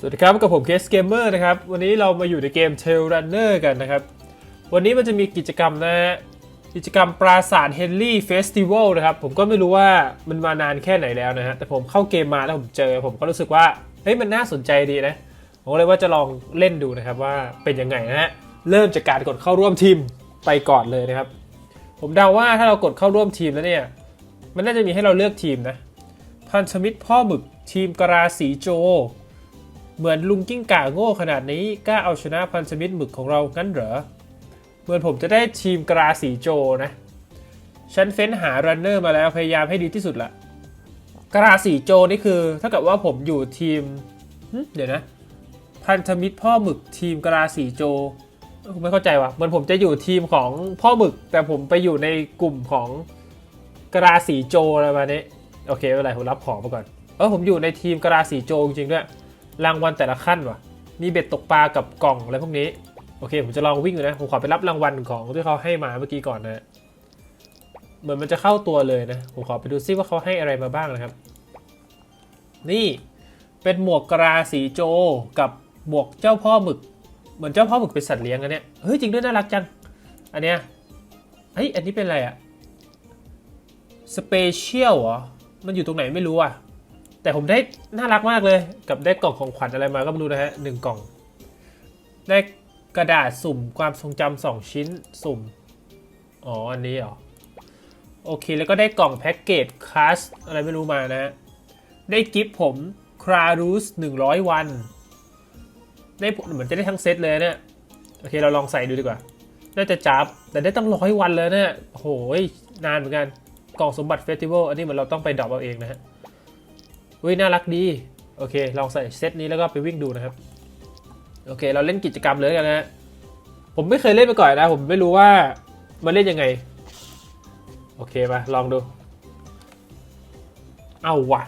สวัสดีครับกับผมเคสเกมเมอร์นะครับ วันนี้เรามาอยู่ในเกม Tail Runner กันนะครับ วันนี้มันจะมีกิจกรรมนะฮะกิจกรรมปราสาทเฮนรี่เฟสติวัลนะครับ ผมก็ไม่รู้ว่ามันมานานแค่ไหนแล้วนะฮะ แต่ผมเข้าเกมมาแล้วผมเจอ ผมก็รู้สึกว่า เฮ้ย มันน่าสนใจดีนะ ผมเลยว่าจะลองเล่นดูนะครับว่าเป็นยังไงนะฮะ เริ่มจากการกดเข้าร่วมทีมไปก่อนเลยนะครับ ผมเดาว่าถ้าเรากดเข้าร่วมทีมแล้วเนี่ย มันน่าจะมีให้เราเลือกทีมนะ พันธมิตรพ่อหมึกทีมกราสีโจ เหมือนลุงกิ้งก่าโง่ขนาดนี้กล้าเอาชนะพันธมิตรหมึกของเรางั้นเหรอ เหมือนผมจะได้ทีมกราสีโจนะ ฉันเฟ้นหารันเนอร์มาแล้วพยายามให้ดีที่สุดละกราสีโจนี่คือถ้าเกิดว่าผมอยู่ทีมเดี๋ยวนะ พันธมิตรพ่อหมึกทีมกราสีโจผมไม่เข้าใจว่ะเหมือนผมจะอยู่ทีมของพ่อหมึก แต่ผมไปอยู่ในกลุ่มของกราสีโจอะไรมาณนี้โอเคไม่เป็นไรผมรับของมาก่อนเออผมอยู่ในทีมกราสีโจจริงๆด้วย รางวัลแต่ละขั้นว่ะ มีเบ็ดตกปลากับกล่องอะไรพวกนี้ โอเค ผมจะลองวิ่งดูนะ ผมขอไปรับรางวัลของที่เขาให้มาเมื่อกี้ก่อนนะ เหมือนมันจะเข้าตัวเลยนะ ผมขอไปดูซิว่าเขาให้อะไรมาบ้างนะครับ นี่ เป็นหมวกกราสีโจกับหมวกเจ้าพ่อหมึก เหมือนเจ้าพ่อหมึกเป็นสัตว์เลี้ยงอันเนี้ยเฮ้ยจริงด้วยน่ารักจัง อันเนี้ย เฮ้ยอันนี้เป็นอะไรอะสเปเชียลเหรอ มันอยู่ตรงไหนไม่รู้อะ แต่ผมได้น่ารักมากเลย กับได้กล่องของขวัญอะไรมาก็ไม่รู้นะฮะหนึ่งกล่อง ได้กระดาษสุ่มความทรงจำสองชิ้นสุ่ม อ๋อ อันนี้เหรอ โอเค แล้วก็ได้กล่องแพ็กเกจคลาสอะไรไม่รู้มานะฮะได้กิฟต์ผมครารูส100วัน ได้เหมือนจะได้ทั้งเซตเลยเนี่ย โอเค เราลองใส่ดูดีกว่า น่าจะจับ แต่ได้ตั้งร้อยวันเลยเนี่ยโอ้โหนานเหมือนกัน กล่องสมบัติเฟสติวัล อันนี้เหมือนเราต้องไปดรอปเอาเองนะฮะ อุ้ยน่ารักดี โอเค ลองใส่เซตนี้แล้วก็ไปวิ่งดูนะครับ โอเค เราเล่นกิจกรรมเลยกันนะฮะผมไม่เคยเล่นมาก่อนนะ ผมไม่รู้ว่ามันเล่นยังไง โอเคมาลองดู เอาวะ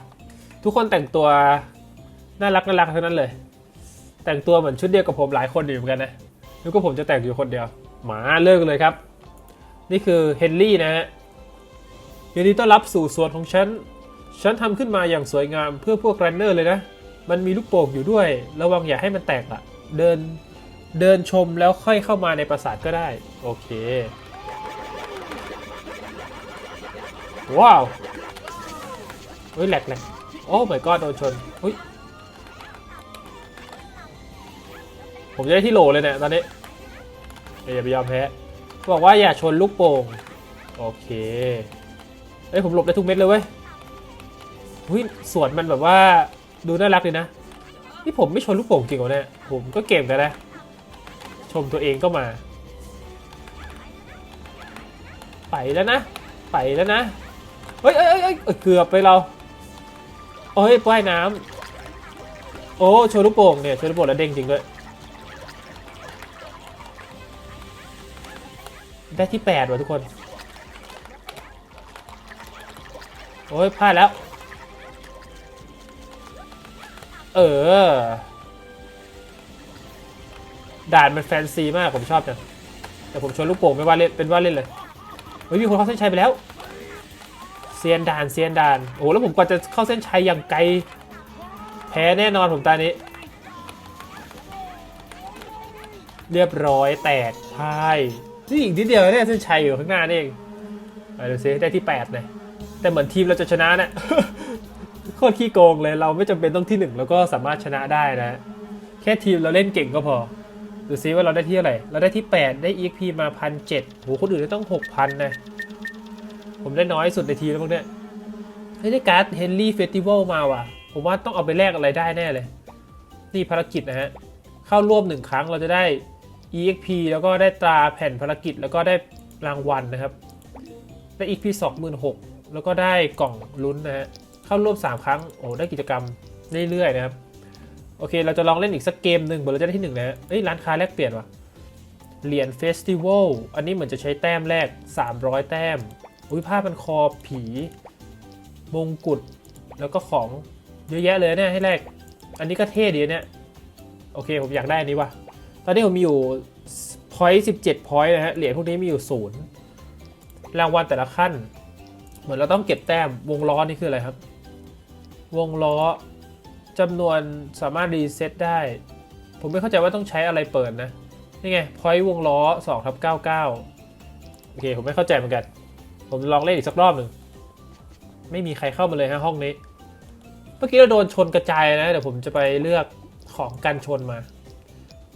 ทุกคนแต่งตัวน่ารักน่ารักทั้งนั้นเลย แต่งตัวเหมือนชุดเดียวกับผมหลายคนอยู่เหมือนกันนะนึกว่าผมจะแต่งอยู่คนเดียว หมาเลิกเลยครับ นี่คือเฮนรี่นะฮะยินดีต้อนรับสู่สวนของฉัน ฉันทำขึ้นมาอย่างสวยงามเพื่อพวกรันเนอร์เลยนะ มันมีลูกโป่งอยู่ด้วย ระวังอย่าให้มันแตกละเดินเดินชมแล้วค่อยเข้ามาในปราสาทก็ได้ โอเค ว้าวเฮ้ยแหลกแหลกโอ้ my god โดนชนเฮ้ยผมจะได้ที่โหลเลยเนี่ยตอนนี้อย่าไปยอมแพ้บอกว่าอย่าชนลูกโป่งโอเคเอ้ยผมหลบได้ทุกเม็ดเลยเว้ย หุ้ยสวนมันแบบว่าดูน่ารักเลยนะ นี่ผมไม่ชนลูกโป่งจริงเหรอเนี่ยผมก็เก่งแต่นะชมตัวเองก็มา ไปแล้วนะ ไปแล้วนะ เฮ้ยเอ้ยเอ้ยเอ้ยเกือบไปเราโอ้ยว่ายน้ำโอ้โชว์ลูกโป่งเนี่ยโชว์ลูกโป่งแล้วเด้งจริงด้วยได้ที่8ว่ะทุกคน โอ้ยพลาดแล้ว เออ ด่านมันแฟนซีมากผมชอบจังแต่ผมชวนลูกโป่งไม่ว่าเล่นเป็นว่าเล่นเลยเฮ้ยมีคนเข้าเส้นชัยไปแล้วเซียนด่านเซียนด่านโอ้โหแล้วผมกว่าจะเข้าเส้นชัยอย่างไกล แพ้แน่นอนผมตานี้ เรียบร้อยแตกพ่ายนี่อีกนิดเดียวเนี่ยเส้นชัยอยู่ข้างหน้านี่เองไปดูซิได้ที่8เลยแต่เหมือนทีมเราจะชนะนะโคตรขี้โกงเลยเราไม่จำเป็นต้องที่หนึ่งแล้วก็สามารถชนะได้นะ แค่ทีมเราเล่นเก่งก็พอ ดูซิว่าเราได้ที่เท่าไรเราได้ที่ 8 ได้ EXP มาพันเจ็ดโหคนอื่นได้ต้อง 6,000 นะ ผมได้น้อยสุดในทีมแล้วพวกเนี้ยเฮ้ยได้การ์ดเฮนรี่เฟสติวัลมาว่ะ ผมว่าต้องเอาไปแลกอะไรได้แน่เลย นี่ภารกิจนะฮะ เข้าร่วมหนึ่งครั้งเราจะได้ EXP แล้วก็ได้ตราแผ่นภารกิจแล้วก็ได้รางวัลนะครับ ได้ EXP 26,000แล้วก็ได้กล่องลุ้นนะฮะ เข้าร่วม 3 ครั้ง โอ้ ได้กิจกรรมเรื่อยๆนะครับ โอเค เราจะลองเล่นอีกสักเกมหนึ่งเผื่อเราจะได้ที่หนึ่งนะฮะเอ้ย ร้านค้าแลกเปลี่ยนวะเหรียญเฟสติวัล อันนี้เหมือนจะใช้แต้มแรก 300 แต้ม อุ้ยผ้ามันคอผี มงกุฎ แล้วก็ของเยอะแยะเลยเนี่ยให้แรก อันนี้ก็เท่ดีเนี่ย โอเค ผมอยากได้อันนี้วะตอนนี้ผมมีอยู่ point 17 point นะฮะ เหรียญพวกนี้มีอยู่ศูนย์รางวัลแต่ละขั้น เหมือนเราต้องเก็บแต้ม วงล้อนี่คืออะไรครับ วงล้อจำนวนสามารถรีเซ็ตได้ ผมไม่เข้าใจว่าต้องใช้อะไรเปิดนะ นี่ไงพอยวงล้อ2ทับ99 โอเค ผมไม่เข้าใจเหมือนกัน ผมลองเล่นอีกสักรอบหนึ่ง ไม่มีใครเข้ามาเลยฮะห้องนี้ เมื่อกี้เราโดนชนกระจายนะ เดี๋ยวผมจะไปเลือกของกันชนมา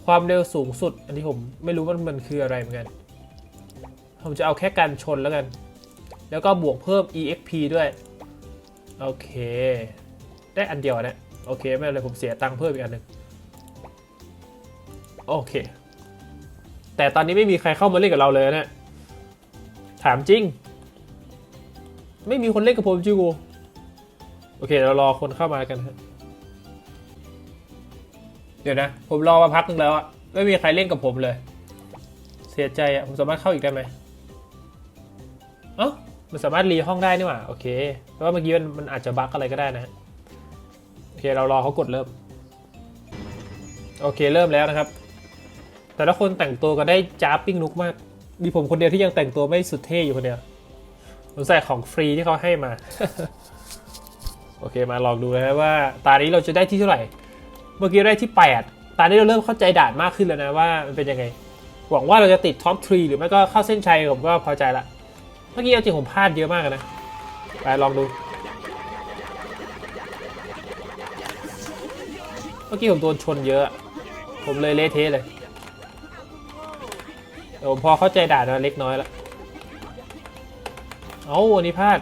ความเร็วสูงสุด อันนี้ผมไม่รู้ว่ามันคืออะไรเหมือนกัน ผมจะเอาแค่กันชนแล้วกัน แล้วก็บวกเพิ่ม exp ด้วย โอเค ได้อันเดียวนะโอเคไม่เป็นไรผมเสียตังค์เพิ่มอีกอันหนึ่งโอเค แต่ตอนนี้ไม่มีใครเข้ามาเล่นกับเราเลยนะถามจริง ไม่มีคนเล่นกับผมจิวโอเคเรารอคนเข้ามากันฮะเดี๋ยวนะ ผมรอมาพักนึงแล้วอะไม่มีใครเล่นกับผมเลย เสียใจอะผมสามารถเข้าอีกได้ไหมเอ้ามันสามารถรีห้องได้นี่หว่าโอเคเพราะว่าเมื่อกี้มันมันอาจจะบั๊กอะไรก็ได้นะฮะ อเคเรารอเขากดเริ่ม โอเคเริ่มแล้วนะครับ แต่ละคนแต่งตัวกันได้จ้าปิ้งลุกมาก มีผมคนเดียวที่ยังแต่งตัวไม่สุดเท่อยู่คนเดียวผมใส่ของฟรีที่เขาให้มา โอเคมาลองดูนะว่า ตานี้เราจะได้ที่เท่าไหร่ เมื่อกี้ได้ที่ 8 ตานี้เราเริ่มเข้าใจด่านมากขึ้นแล้วนะว่ามันเป็นยังไง หวังว่าเราจะติดท็อปทรีหรือไม่ก็เข้าเส้นชัยผมก็พอใจละ เมื่อกี้เอาจริงผมพลาดเยอะมากนะ ไปลองดู มื่อกี้ผมโดนชนเยอะ ผมเลยเละเทะเลยแต่ผมพอเข้าใจด่านมาเล็กน้อยแล้วเอาวันนี้พลาด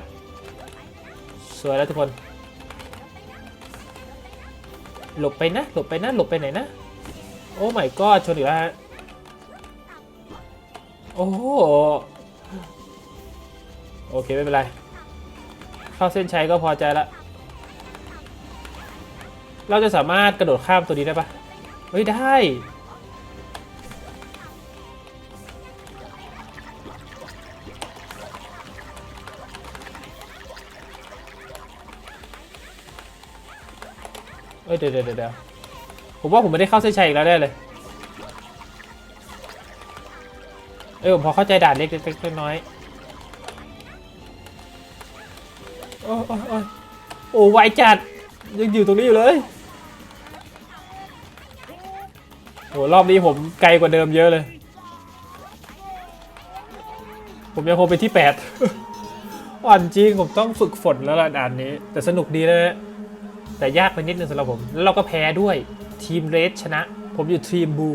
สวยแล้วทุกคน หลบไปนะ หลบไปนะ หลบไปไหนนะ โอ้ไม่ก็ชนอีกแล้วฮะ โอ้โห โอเค ไม่เป็นไร เข้าเส้นชัยก็พอใจละ เราจะสามารถกระโดดข้ามตัวนี้ได้ปะเฮ้ย ได้ เอ้ย เดี๋ยวเดี๋ยวเดี๋ยวผมว่าผมไม่ได้เข้าเส้นชัยอีกแล้วแน่เลย เออผมพอเข้าใจด่านเล็กเล็กน้อยโอ้โอ้โอ้ยโอ้ไวจัดยังอยู่ตรงนี้อยู่เลย โอ้รอบนี้ผมไกลกว่าเดิมเยอะเลย ผมยังคงเป็นที่8อ่อนจริงผมต้องฝึกฝนแล้วล่ะด่านนี้ แต่สนุกดีนะแต่ยากไปนิดนึงสำหรับผม แล้วเราก็แพ้ด้วยทีมเรสชนะ ผมอยู่ทีมบู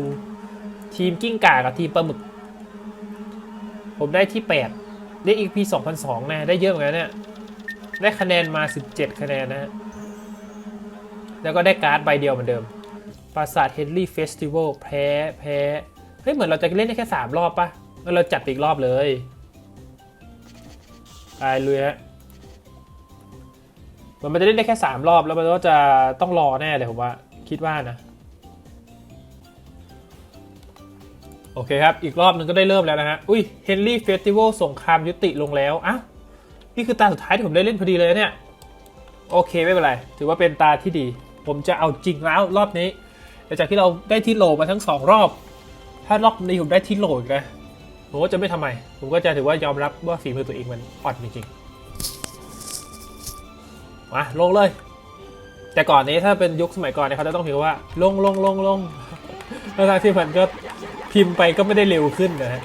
ทีมกิ้งก่ากับทีมปลาหมึก ผมได้ที่ 8 ได้อีกพี2002นะได้เยอะเหมือนกันเนี่ยได้คะแนนมา 17 คะแนนนะฮะแล้วก็ได้การ์ดใบเดียวเหมือนเดิม ราสาทเฮนรี่เฟสติวัลแพ้แพ้เฮ้ยเหมือนเราจะเล่นได้แค่ 3 รอบปะแล้วเราจัดอีกรอบเลยตายเลยฮะเหมือนมันจะเล่นได้แค่ 3 รอบแล้วมันก็จะต้องรอแน่เลยผมว่า คิดว่านะ โอเคครับ อีกรอบหนึงก็ได้เริ่มแล้วนะฮะ อุ้ยเฮนรี่เฟสติวัลสงครามยุติลงแล้วอ้าวนี่คือตาสุดท้ายที่ผมได้เล่นพอดีเลยเนี่ย โอเคไม่เป็นไร ถือว่าเป็นตาที่ดี ผมจะเอาจริงแล้วรอบนี้ หลังจากที่เราได้ที่โลมาทั้งสองรอบ ถ้ารอบนี้ผมได้ที่โลอีกนะผมก็จะไม่ทำไม ผมก็จะถือว่ายอมรับว่าฝีมือตัวเองมันอ่อนจริงๆ มาลงเลย แต่ก่อนนี้ถ้าเป็นยุคสมัยก่อนเนี่ยเขาจะต้องพิมพ์ว่าลงลงลงลงแล้วทางที่มันก็พิมพ์ไปก็ไม่ได้เร็วขึ้นนะฮะ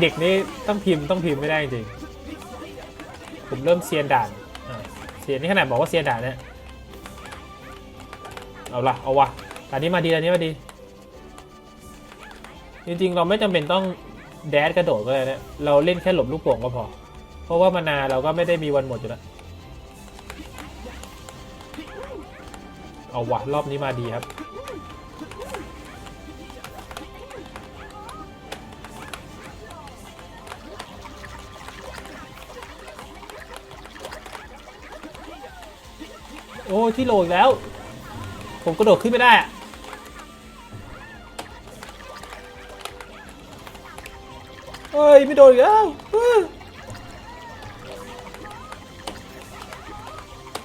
เด็กๆนี่ต้องพิมพ์ต้องพิมพ์ไม่ได้จริง ผมเริ่มเซียนด่านเซียนนี่ขนาดบอกว่าเซียนด่านเนี่ย เอาละเอาวะ ด่านนี้มาดีด่านนี้มาดี จริงๆ เราไม่จำเป็นต้องแดดกระโดดก็ได้นะเราเล่นแค่หลบลูกโป่งก็พอ เพราะว่ามานาเราก็ไม่ได้มีวันหมดอยู่แล้ว เอาวะรอบนี้มาดีครับโอ้ที่โหลอีกแล้ว ผมกระโดดขึ้นไม่ได้อะ เฮ้ยไม่โดนอีกแล้ว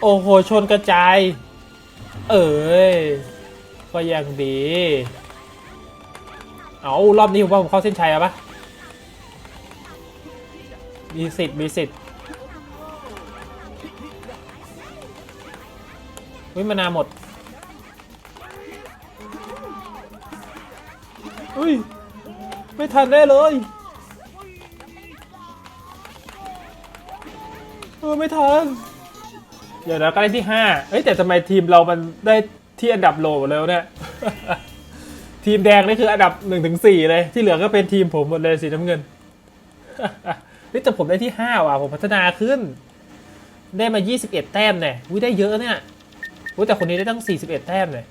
โอ้โห ชนกระจาย เอ้ย ก็ยังดี เอารอบนี้ผมว่าผมเข้าเส้นชัยแล้วปะมีสิทธิ์มีสิทธิ์วิมานาหมดอุ้ย ไม่ทันแน่เลย ออไม่ทันเดี๋ยวนะก็ได้ที่ห้าเอ้ยแต่ทำไมทีมเรามันได้ที่อันดับโหลหมดแล้วเนี่ย ทีมแดงนี่คืออันดับ1นถึงสเลย ที่เหลือก็เป็นทีมผมหมดเลยสีน้ำเงินนี่แต่ผมได้ที่5ว่ะผมพัฒนาขึ้น ได้มา 21 แต้มเนี่ยวิได้เยอะเนี่ยวิแต่คนนี้ได้ตั้ง 41 แต้มเนี่ย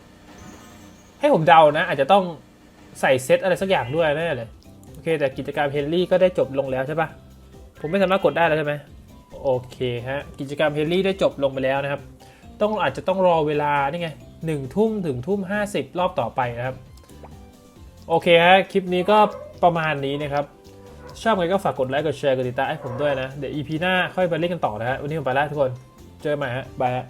ให้ผมเดานะ อาจจะต้องใส่เซตอะไรสักอย่างด้วยแน่เลย โอเค แต่กิจกรรมเฮนรี่ก็ได้จบลงแล้วใช่ปะผมไม่สามารถกดได้แล้วใช่ไหม โอเคฮะ กิจกรรมเฮลลี่ได้จบลงไปแล้วนะครับ ต้องอาจจะต้องรอเวลานี่ไงหนึ่งทุ่มถึงทุ่มห้าสิบรอบต่อไปนะครับ โอเคฮะ คลิปนี้ก็ประมาณนี้นะครับ ชอบไงก็ฝากกดไลค์ กดแชร์ กดติดตามให้ผมด้วยนะ เดี๋ยว EP หน้าค่อยไปเล่นกันต่อนะฮะ วันนี้ผมไปแล้วทุกคน เจอใหม่ฮะบายฮะ